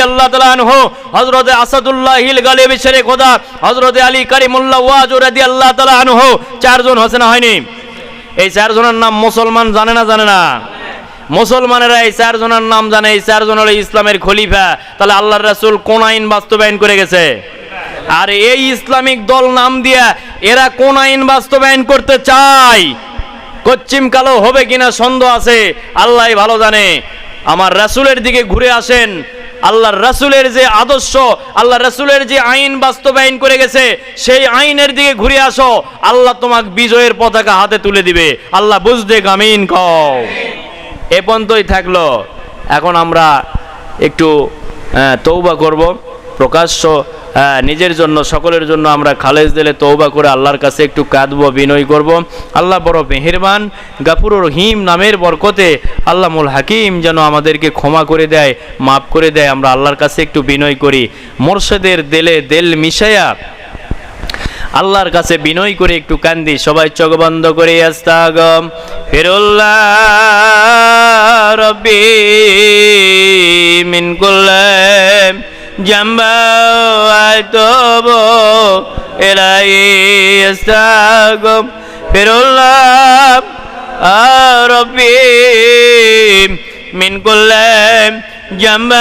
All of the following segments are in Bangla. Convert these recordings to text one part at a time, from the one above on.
আল্লাহ ইসলামের খলিফা। তাহলে আল্লাহর রাসূল কোন আইন বাস্তবায়ন করে গেছে? আর এই ইসলামিক দল নাম দিয়া এরা কোন আইন বাস্তবায়ন করতে চায়? কচ্ছিম কালো হবে কিনা সন্দেহ আছে? আল্লাহ ভালো জানে। আমার রাসূলের দিকে ঘুরে আসেন আল্লাহর রাসুলের যে আদর্শ আল্লাহ রাসুলের যে আইন বাস্তবায়ন করে গেছে, সেই আইনের দিকে ঘুরে আসো। আল্লাহ তোমাক বিজয়ের পতাকা হাতে তুলে দিবে। আল্লাহ বুঝতে গামিন পর্যন্তই থাকল। এখন আমরা একটু তৌবা করব। প্রকাশ্য আহ, নিজের জন্য সকলের জন্য আমরা খালেজ দিলে তৌবা করে আল্লাহর কাছে একটু কাঁদবো বিনয় করব। আল্লাহ বড় মেহেরবান গাফুর রহিম নামের বরকতে আল্লামুল হাকিম যেন আমাদেরকে ক্ষমা করে দেয় মাফ করে দেয় আমরা আল্লাহর কাছে একটু বিনয় করি। মোর্শেদের দেলে দেল মিশায়া আল্লাহর কাছে বিনয় করে একটু কান্দি। সবাই চোখ বন্ধ করে আস্তাগম। ফিরুল্লাহ রব্বি মিন কুল্লাম جنبتم إليه يستغفر الله ربي من كل جنب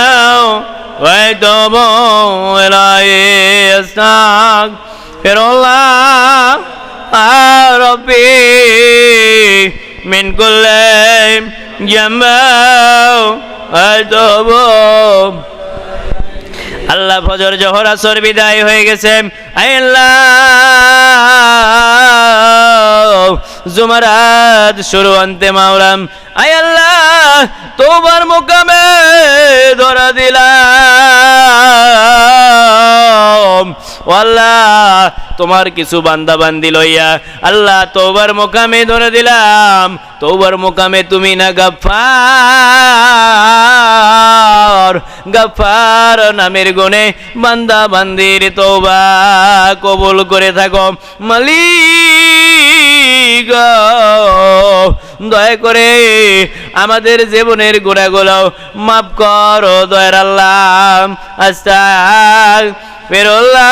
ويتوب إليه يستغفر الله ربي من كل جنب ويتوب আল্লাহ ফজর জহর আসর বিদায় হয়ে গেছে। জুমারাত শুরু আনতে মাওলাম। আয় আল্লাহ তোমার মোকামে ধরা দিলাম। আল্লাহ, তোমার কিছু বান্দা বান্দি লইয়া আল্লাহ তোবার মোকামে ধরে দিলাম। তোবার মোকামে তুমি না গফর গফার নামের গুণে বান্দা বান্দির তৌবা কবুল করে থাকো। মালিক, দয়া করে আমাদের জীবনের গোড়াগুলো মাফ কর, দয়ার আল্লাহ। আস্তা ফেরোল্লাহ।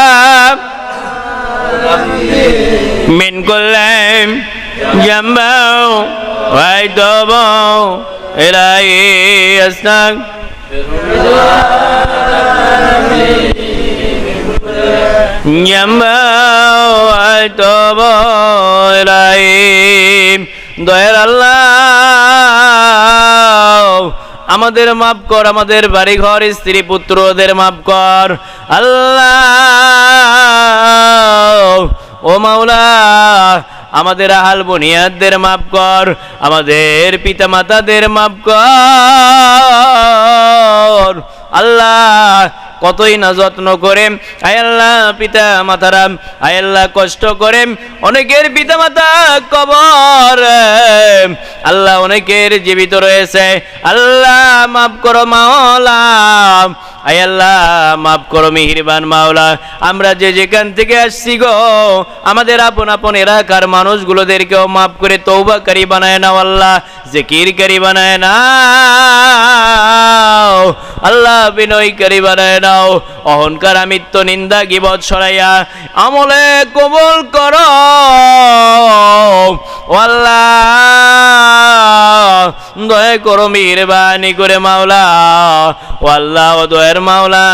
মিন করলাম জাম্বাও ভাই দবাও এলাই আস্তাক আল্লাহ, আমাদের মাফ কর, আমাদের বাড়ি ঘর স্ত্রী পুত্রদের মাফ কর। আল্লাহ, ও মাওলা, আমাদের আহাল বুনিয়াদদের মাফ কর, আমাদের পিতা মাতাদের মাফ কর। আল্লাহ কতই না যত্ন করে। আয়াল্লাহ পিতা মাতারা আয়াল্লাহ কষ্ট করে। অনেকের পিতা মাতা কবর। আল্লাহ অনেকের জীবিত রয়েছে। আল্লাহ মাফ করো মাওলা আল্লাহ, মাফ করো মিহিরবান মাওলা। আমরা যে যেখান থেকে আসছি গো, আমাদের আপন আপন এলাকার মানুষগুলোদেরকেও মাফ করে তৌবাকারী বানায় নাও আল্লাহ জিকিরকারী বানায় নাও। আল্লাহ বিনয়কারী বানায় নাও। অহংকার, আমিত্ব, নিন্দা, গিবত সরাইয়া আমলে কবুল করো। দয়া করো মেহরবানি করে মাওলা। আল্লাহ, ও দয়ার মাওলা,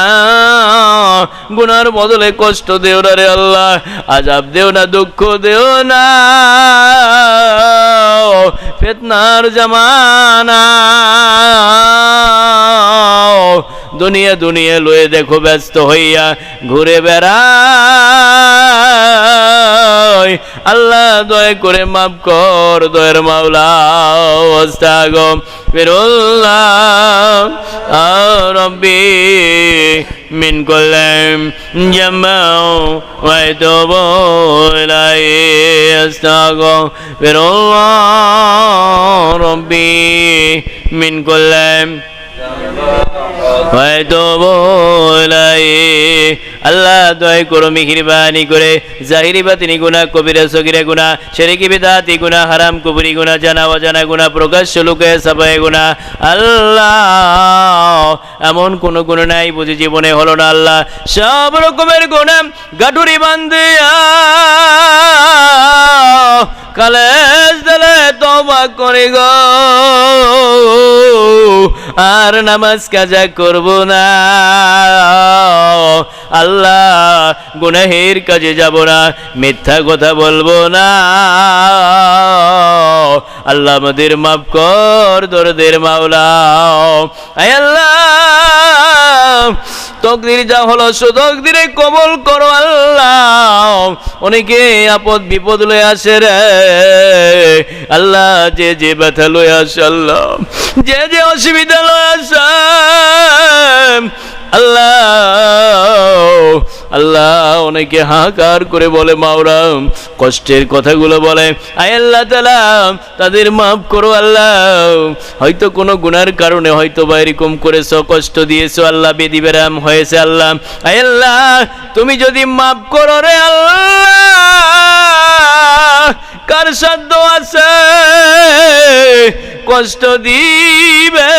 গুনার বদলে কষ্ট দেও না রে আল্লাহ, আজাব দেও না, দুঃখ দেও না। ফেতনার জামানা। দুনিয়া দুনিয়া লয়ে দেখো ব্যস্ত হইয়া ঘুরে বেড়ায় আল্লাহ দয়া করে মাফ কর দয়ের মাওলা ওস্তাগো ফিরুল্লাহ রব্বি من كل جمع ويتوب إليه أستغفر الله ربي من كل ويتوب إليه আল্লাহ দয় করো, মিহিরবানি করে। জাহিরি বাতিনি গুণা কবিরা সগিরা গুণা শেরিকি বিদাতি গুণা হারাম কুবরি গুণা জানা অজানা গুণা প্রকাশ্য লোকে সাবায় গুণা আল্লাহ, এমন কোন গুণ নাই, বুঝি জীবনে হলো না আল্লাহ। সব রকমের গুণা গাঠুরি বান্ধিয়া। কালেজ দিলে তবা করে গো। আর নামাজ কাজা করব না। আল্লাহ গুনাহের কাজে যাব না, মিথ্যা কথা বলব না। আল্লাহ আমাদের মাফ কর, দরদের মাওলা। আয় আল্লাহ তকদির যা হলো সুতকদিরে কবল করো আল্লাহ। অনেকে আপদ বিপদ লয়ে আসে রে। আল্লাহ যে যে ব্যথা লয়ে আসে, আল্লাহ। যে যে অসুবিধা লয়ে আসে আল্লাহ আল্লাহ অনেকে হাহাকার করে বলে, মাওরা, কষ্টের কথাগুলো বলে, আয় আল্লাহ তালা তাদের মাফ করো আল্লাহ। হয়তো কোনো গুনার কারণে হয়তো বা এরকম করেছ, কষ্ট দিয়েছ, আল্লাহ বেদি বেরাম হয়েছে আল্লাহ। আয় আল্লাহ, তুমি যদি মাফ করো রে আল্লাহ, কার সাধ্য আছে? কষ্ট দিবে।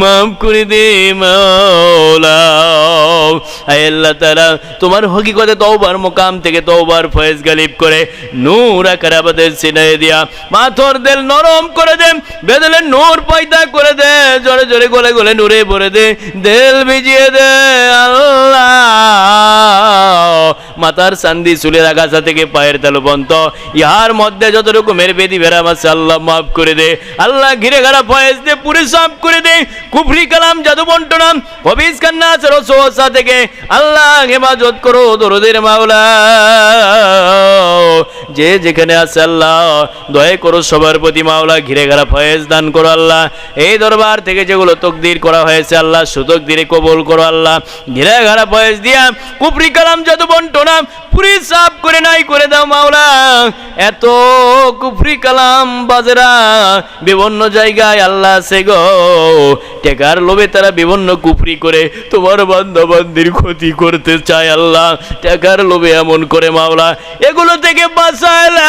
মাফ করে দে মাওলা। আল্লাহ তাআলা, তোমার হকিকতে তওবার মোকাম থেকে তওবার ফয়েজ গালিব করে নূর আকার আমাদের সিনাই দিয়া মাথর দেল নরম করে দে বেদলে নূর পয়দা করে দে, জোরে জোরে গলে গলে নূরে ভরে দে, দেল ভিজিয়ে দে আল্লাহ। মাথার সান্দি চুলের আগাছা থেকে পায়ের তালু বন্ত ইহার মধ্যে যত রকমের বেদি বেরাম আছে আল্লাহ মাফ করে দে। আল্লাহ ঘিরে ঘাড়া ফয়েজ দে পুরে সাফ করে দে। কুফরি কালাম জাদু বন্টনাম হবিজ কান্না রসোসা থেকে আল্লাহ হেফাজত করো, দরদের মাওলা। যে যেখানে আছে আল্লাহ, দয়া করো সবার প্রতি মাওলা, ঘিরে ঘাড়া ফয়েজ দান করো আল্লাহ। এই দরবার থেকে যেগুলো তকদির করা হয়েছে আল্লাহ সুতক দিয়ে কবল করো আল্লাহ। ঘিরে ঘাড়া ফয়েজ দিয়া কুফরি কালাম জাদু বন্টনাম পুরি সাফ করে নাই, করে দাও মাওলা। এত কুফরি কালাম বাজরা, বিভিন্ন জায়গায় আল্লাহ আছে গো। টেকার লোভে তারা বিভিন্ন কুফরি করে, তোমার বান্দাবান্দির ক্ষতি করতে চায় আল্লাহ। টেকার লোভে এমন করে মাওলা। এগুলো থেকে বাঁচাইলে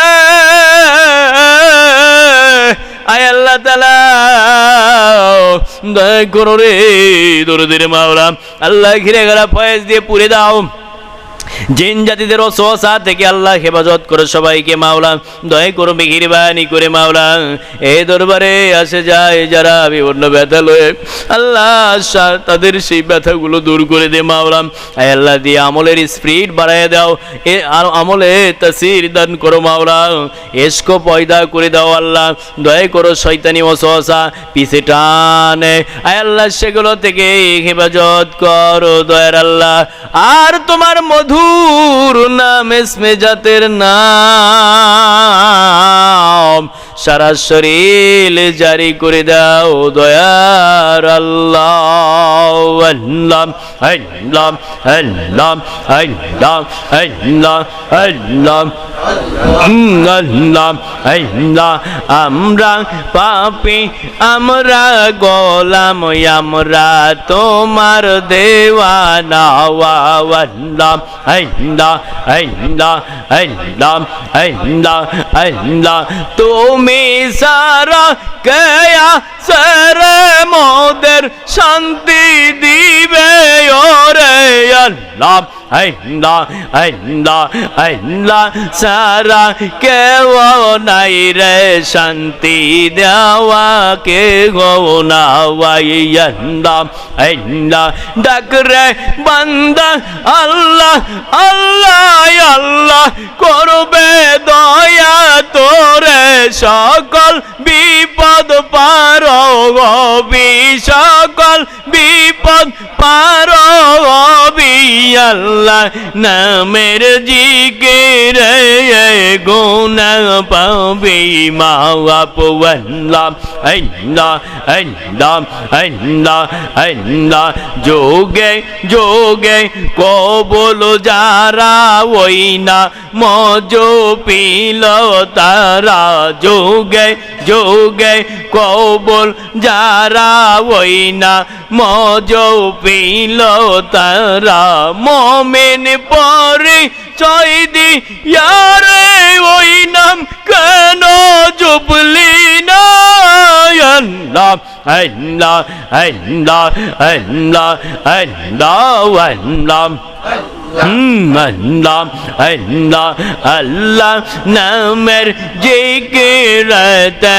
আয় আল্লাহ তালা দয়া করো রে দরদের মাওলা, আল্লাহ ঘিরে গেলা ফয়েজ দিয়ে পুরে দাও। জিন জাতিদের অসহসা থেকে আল্লাহ হেফাজত করে সবাইকে মাওলা, দয়া করো মেহিরবানি করে মাওলা। এই দরবারে আসে যায় যারা বিভিন্ন ব্যথা লয়ে। আল্লাহ তাদের সেই ব্যথাগুলো দূর করে দে মাওলা। আয় আল্লাহ দিয়ে আমলের স্পিরিট বাড়ায় দাও। এ আমলে তাসির দান করো মাওলা। এসকো পয়দা করে দাও আল্লাহ। দয়া করো শয়তানি অসহসা পিছে টানে। আয় আল্লাহ সেগুলো থেকে হেফাজত করো দয়ার আল্লাহ। আর তোমার মধুর নাম এসমে জাতের নাম। সারা শরীর জারি করে দাও দয়ার আল্লাহ। واللام اللام اللام اللام اللام اللام আমরা পাপি আমরা গোলাম আমরা তোমার দেওয়ানা ওয়াল্লাম আইন্দা আইন্দা আইন্দা আইন্দা আইন্দা তুমি সারা কেয়া সারা মোদের শান্তি দিবে ওরে আল্লাহ। আল্লাহ আল্লাহ আল্লাহ সারা কেউ নাই রে শান্তি দেওয়া কে গো না আল্লাহ আল্লাহ ডাক রে বান্দা আল্লাহ আল্লাহ আল্লাহ করবে দয়া তোরে সকল বিপদ পার সকল বিপদ পার হবি আল্লাহ নামের জিকির গুনা পাবি মা বাপু আল্লাহ আল্লাহ আল্লাহ আল্লাহ আল্লাহ। যোগে যোগে কবল যারা ওই না, মজ পিল তারা। যোগে, যুগে কবল যারা ওই না, মজৌ পিল তারা। মমিন পরে চাই দি ইয়ারে ওই নাম কেন জুবলি না আল্লাহ আল্লাহ আল্লাহ আল্লাহ আল্লাহ আল্লাহ। আল্লাহ আল্লাহ আল্লাহ নামের জিকিরতে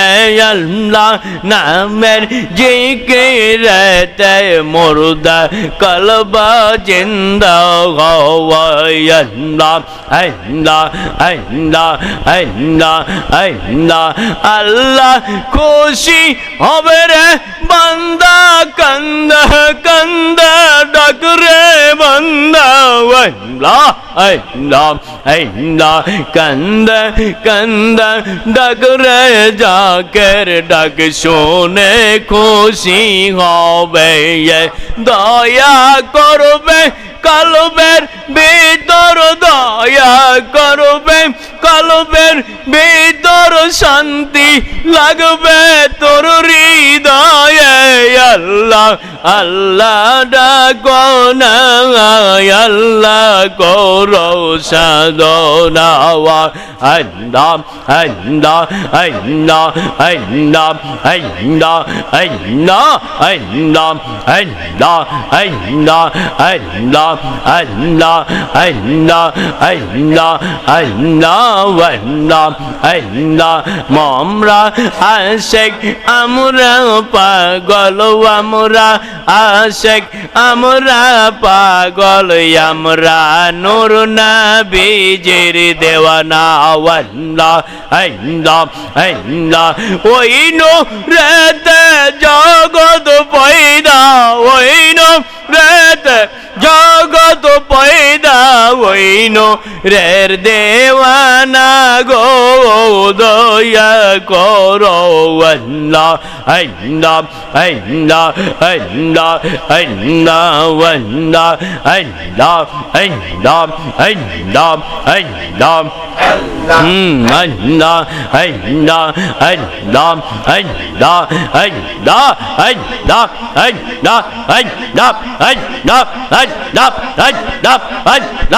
আল্লাহ নামের জিকিরতে মুর্দা কলবা জিন্দা হওয়ায় আল্লাহ আল্লাহ আল্লাহ আল্লাহ আল্লাহ আল্লাহ খুশি হবে রে বান্দা কান্দা কান্দা ডাকরে বান্দা कंद कंद डग रे जाकर डग सोने खुशी हो बे दया करबे কলবের ভিতর দয়া করবে কলবের ভিতর শান্তি লাগবে তোর হৃদয়ে আল্লাহ আল্লাহ ডাকো না আল্লাহ করো সাধনা আল্লাহ আল্লাহ আল্লাহ আল্লাহ আল্লাহ আল্লাহ আল্লাহ আল্লাহ আল্লাহ আল্লাহ আল্লাহ। আমরা আশেক, আমরা পাগল, আমরা আশেক, আমরা পাগল, আমরা নূর নবীজির দেওয়ানা। আল্লাহ আল্লাহ আল্লাহ। ওই নো রেতে জগৎ পয়দা, ওই নো রেতে জগৎ Adobo ওইন রের দেওয়ানা গো দয়া করো আল্লাহ আল্লাহ আল্লাহ আল্লাহ আল্লাহ আল্লাহ আল্লাহ আল্লাহ আল্লাহ আল্লাহ হুম আল্লাহ আল্লাহ আল্লাহ আল্লাহ আল্লাহ আল্লাহ আল্লাহ আল্লাহ আল্লাহ আল্লাহ আল্লাহ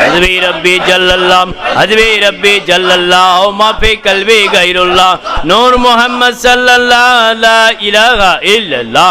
হজবি রব্বি জাল্লাল্লাহ হজবি রব্বি জাল্লাল্লাহ ও মাফি কলবি গাইরুল্লাহ নূর মোহাম্মদ সাল্লাল্লাহ লা ইলাহা ইল্লাল্লাহ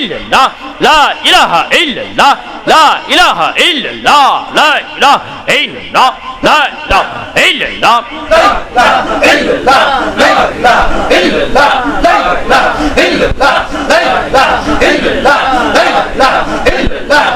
الله لا إله إلا الله لا إله إلا الله لا إله إلا الله لا إله إلا الله لا إله إلا الله لا إله إلا الله لا إله إلا الله لا إله إلا الله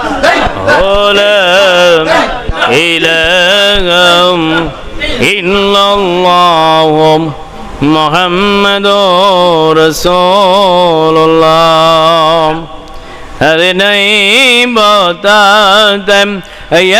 हर नहीं बोता 耶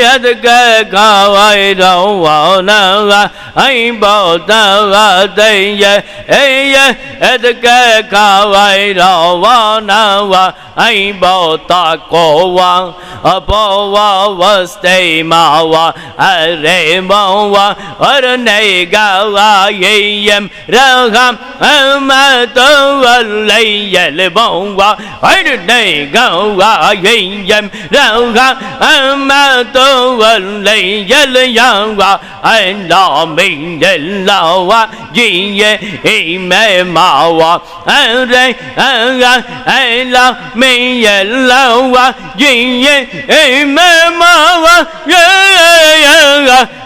耶的个高爱中我能啊，爱宝藏啊的耶耶耶的个高爱中我能啊，爱宝大国王啊宝我我 stay 嘛我爱人我我我的那个啊耶耶让他俺们都我来耶的我我爱的那个啊耶耶让他。ما تولي اليوم إلا من الواجي إماما وأري إلا من الواجي إماما وأري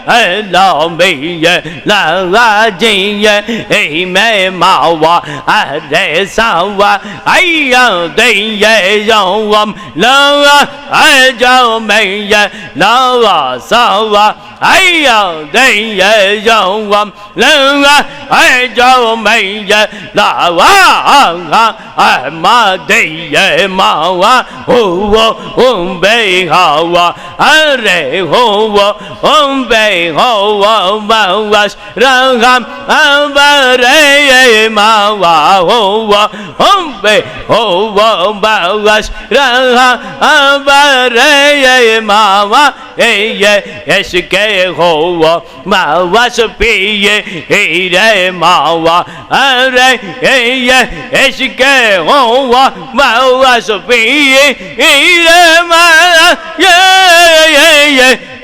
الامية لغاجية ايمة ماوى الرساوى ايادية يوم لا اجامية لا سوى ấy giờ đi về cho quầm lên ấy cho mày về là quá à mà đi về mà quá ô ô ô bê hà quá à rê ô ô ô bê hà quá mà quá ra gam à ba rê mà quá ô ô ô bê ô ô ba quá ra gam à ba rê mà quá ê ê ê রে হওয়া মাওয়াস পিয়ে এই রে মাওয়া আরে এই এসকে হওয়া মাওয়াস পিয়ে এই রে মাওয়া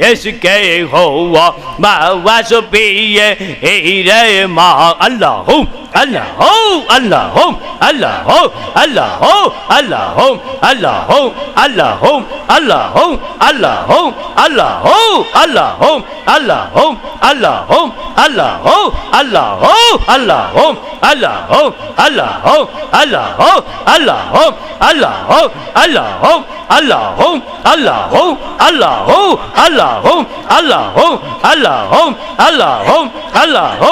এসকে হওয়া মাওয়াস পিয়ে এই রে মা Allah Allah ho, Allah ho, Allah ho, Allah ho, Allah ho, Allah ho, Allah ho, Allah ho, Allah ho, Allah ho, Allah ho. হোম আল্লাহ হোম আল্লাহ হোম আল্লাহ হো আল্লাহ হো আল্লাহ হোম আল্লাহ হো আল্লাহ হো আল্লাহ হো আল্লাহ হো আল্লাহ হো আল্লাহ হো আল্লাহ হো আল্লাহ হো আল্লাহ হো আল্লাহ হো আল্লাহ হো আল্লাহ হো আল্লাহ হো আল্লাহ হো